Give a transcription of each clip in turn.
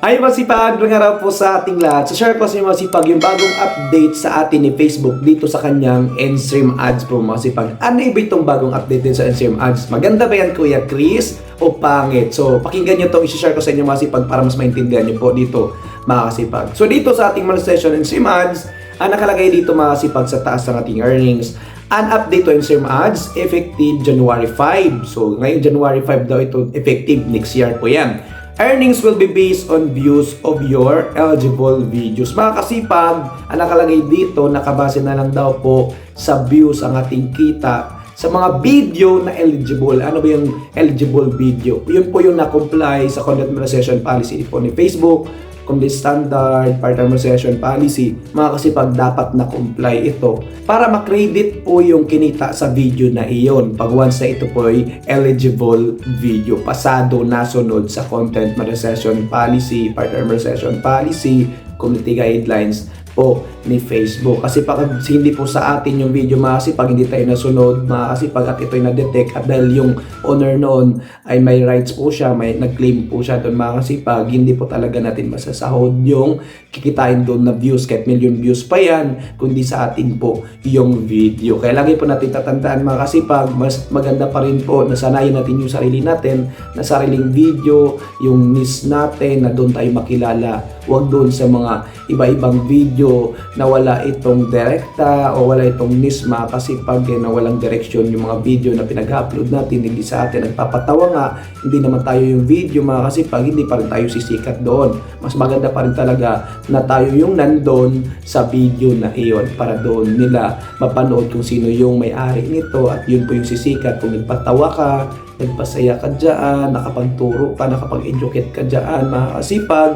Ay masipag ng araw po sa ating lahat. So share ko sa inyo masipag yung bagong update sa atin ni Facebook dito sa kanyang Enstream Ads po masipag. Ano ba itong bagong update din sa Enstream Ads? Maganda ba yan Kuya Chris o pangit? So pakinggan nyo to, i-share ko sa inyo masipag para mas maintindihan nyo po dito mga kasipag. So dito sa ating mga session Enstream Ads, ang nakalagay dito mga kasipag sa taas ng ating earnings, an update to Enstream Ads effective January 5. So ngayon January 5 daw ito effective next year po yan. Earnings will be based on views of your eligible videos. Mga kasipag, ang nakalagay dito, nakabase na lang daw po sa views ang ating kita sa mga video na eligible. Ano ba yung eligible video? Yun po yung na-comply sa content monetization policy po ni Facebook, complete standard, part monetization policy, mga kasipag dapat na-comply ito para makredit po yung kinita sa video na iyon. Pag once na ito po ay eligible video, pasado nasunod sa content monetization policy, part monetization policy, community guidelines po ni Facebook. Kasi pag hindi po sa atin yung video mga pag hindi tayo nasunod, mga pag at ito'y na-detect at dahil yung owner noon ay may rights po siya, may nag-claim po siya doon mga pag hindi po talaga natin masasahod yung kikitain doon na views, kahit million views pa yan, kundi sa atin po yung video. Kaya lagi po natin tatandaan mga pag mas maganda pa rin po, nasanayin natin yung sarili natin, na sariling video, yung niche natin, na doon tayo makilala. Huwag doon sa mga iba-ibang video na wala itong direkta o wala itong niche mga kasipag eh, na walang direction yung mga video na pinag-upload natin, hindi sa atin nagpapatawa nga, hindi naman tayo yung video mga kasipag, hindi pa rin tayo sisikat doon. Mas maganda pa rin talaga na tayo yung nandun sa video na iyon para doon nila mapanood kung sino yung may-ari nito at yun po yung sisikat kung nagpatawa ka, nagpasaya ka dyan, nakapagturo ka, nakapag-educate ka dyan, mga kasipag,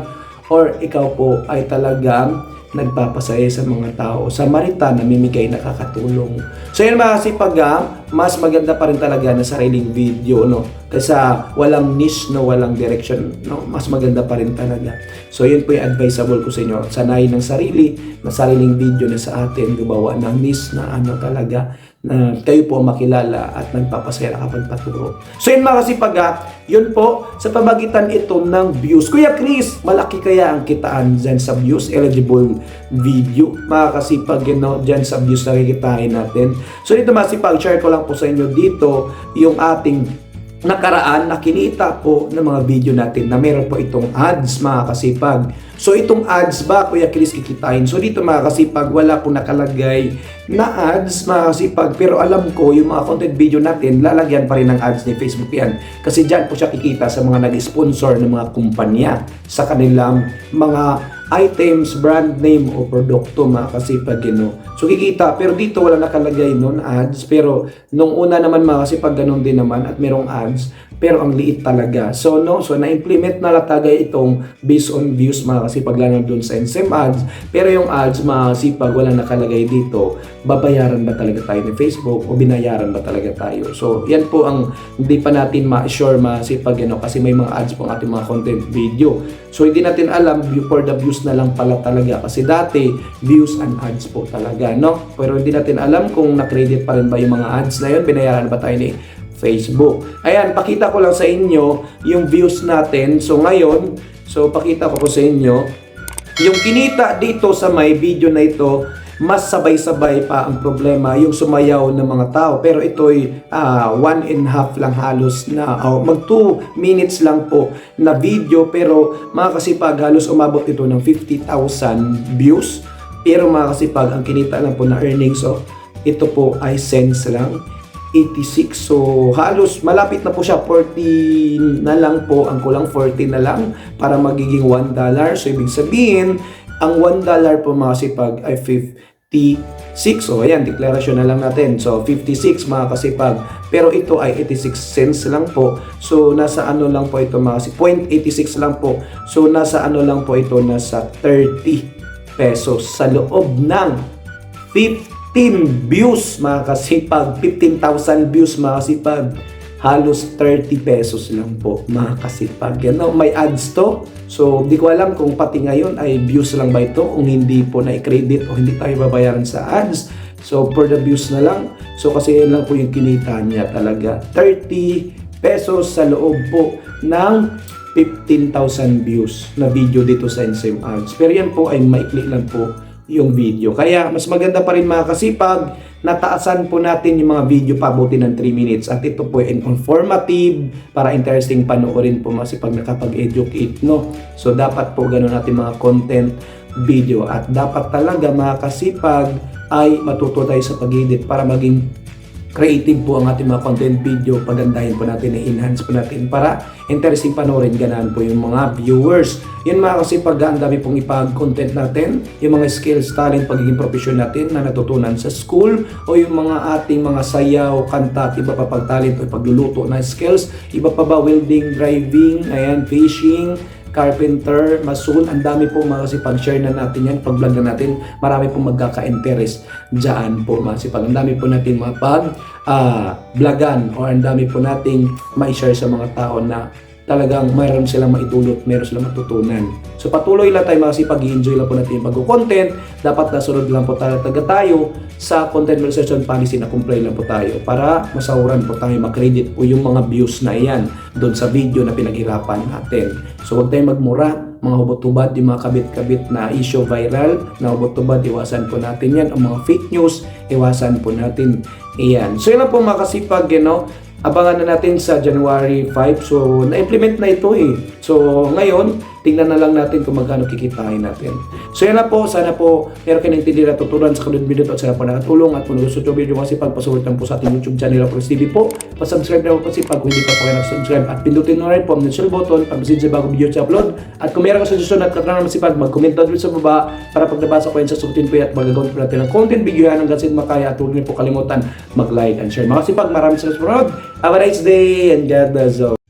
or ikaw po ay talagang nagpapasaya sa mga tao. Sa Marita, namimigay nakakatulong. So yun mga kasipag, ah, mas maganda pa rin talaga na sariling video, no? Kasi walang niche, no? Walang direction, no? Mas maganda pa rin talaga. So yun po yung advisable ko sa inyo. Sanayin ng sarili, na sariling video na sa atin, gumawa ng niche na ano talaga, na kayo po makilala at nagpapasaya kapag paturo. So yun mga kasipag, ah, yun po, sa pamagitan ito ng views. Kuya Chris, malaki kaya ang kitaan dyan sa views, eligible video. Mga kasipag, you know, dyan sa views na kikitain natin. So dito mga kasipag, share ko lang po sa inyo dito yung ating nakaraan na kinita po ng mga video natin na meron po itong ads mga kasipag. So itong ads ba Kuya Chris kikitain? So dito mga kasipag wala po nakalagay na ads mga kasipag pero alam ko yung mga content video natin lalagyan pa rin ng ads ni Facebook yan. Kasi dyan po siya kikita sa mga nag-sponsor ng mga kumpanya sa kanilang mga items, brand name o produkto mga kasipag you. So kikita pero dito wala nakalagay nun ads pero nung una naman mga kasipag ganun din naman at merong ads pero ang liit talaga. So no, so na-implement na latagay itong based on views mga kasipag lalo doon sa NSM ads pero yung ads mga kasipag wala nakalagay dito babayaran ba talaga tayo ni Facebook o binayaran ba talaga tayo. So yan po ang hindi pa natin ma-sure masipag you know, kasi may mga ads po ang ating mga content video. So hindi natin alam for the views na lang pala talaga kasi dati views and ads po talaga no pero hindi natin alam kung na-credit pa rin ba yung mga ads na yun binayaran ba tayo ni Facebook. Ayan pakita ko lang sa inyo yung views natin. So ngayon so pakita ko po sa inyo yung kinita dito sa may video na ito. Mas sabay-sabay pa ang problema yung sumayaw ng mga tao. Pero ito'y ah, one and half lang halos na oh, mag 2 minutes lang po na video. Pero mga kasipag halos umabot ito ng 50,000 views. Pero mga kasipag ang kinita lang po na earnings so ito po ay cents lang 86 so halos malapit na po siya. 40 na lang po. Ang kulang 40 na lang para magiging 1 dollar. So ibig sabihin ang 1 dollar po mga kasipag ay 56 so ayan deklarasyon na lang natin. So 56 mga kasipag. Pero ito ay 86 cents lang po. So nasa ano lang po ito mga kasipag 0.86 lang po. So nasa ano lang po ito? Nasa 30 pesos sa loob ng 15 views mga kasipag. 15,000 views mga kasipag. Halos 30 pesos lang po mga kasipag. Yan no? may ads to. So di ko alam kung pati ngayon ay views lang ba ito kung hindi po na-credit o hindi tayo babayaran sa ads. So for the views na lang. So kasi yan lang po yung kinita niya talaga. 30 pesos sa loob po ng 15,000 views na video dito sa NSYM Ads. Pero yan po ay maikli lang po yung video. Kaya mas maganda pa rin mga kasipag, nataasan po natin yung mga video pabuti ng 3 minutes at ito po ay informative para interesting panoorin po kasi pag nakapag-educate no. So dapat po ganun natin mga content video at dapat talaga mga kasipag ay matuto tayo sa pag-edit para maging creative po ang ating mga content video, pagandahin po natin, i-enhance po natin para interesting panoorin, ganahan po yung mga viewers. Yun mga kasi pag ang dami pong ipag-content natin, yung mga skills, talent, pagiging profession natin na natutunan sa school o yung mga ating mga sayaw, kanta at iba pa pag talent o pagluluto na skills, iba pa ba welding, driving, ayan, fishing, carpenter, mason, ang dami po mga kasi pag-share na natin yan, pag-vlog na natin, marami pong magkaka-interest dyan po mga kasi pag ang dami po natin pag ah, vlogan or ang dami po nating ma-share sa mga tao na talagang mayroon silang maitulot, mayroon silang matutunan. So patuloy lang tayo mga kasi pag-enjoy lang po natin yung pag-content, dapat nasunod lang po tayo, taga tayo sa content research policy na comply lang po tayo para masahuran po tayo, makredit po yung mga views na iyan doon sa video na pinaghirapan natin. So huwag tayong magmura, mga hubot-hubad, yung mga kabit-kabit na issue viral, na hubot-hubad, iwasan po natin yan. Ang mga fake news, iwasan po natin iyan. So yun lang po mga kasipag, you know, abangan na natin sa January 5. So, na-implement na ito eh. So, ngayon, tingnan na lang natin kung magkano kikitain natin. So, yan na po. Sana po meron kayo naintindihan at tuturan sa kasunod video at sana po nakatulong at kung gusto nyo video kasi pagpasulit lang po sa ating YouTube channel Apros TV po. Pasubscribe na po kasi pag hindi pa po kayo nag-subscribe at pindutin mo rin po ang notification button pag message sa bagong video sa upload. At kung meron ka suggestion at katanungan masipag, mag-comment down sa baba para pag ko yun sa sukutin po at magagawin po natin ng content video yan hanggang sa makaya at huwag niyo po kalimutan mag-like and share. Mga sipag, maraming salamat sa panonood. Have a nice day and God bless all.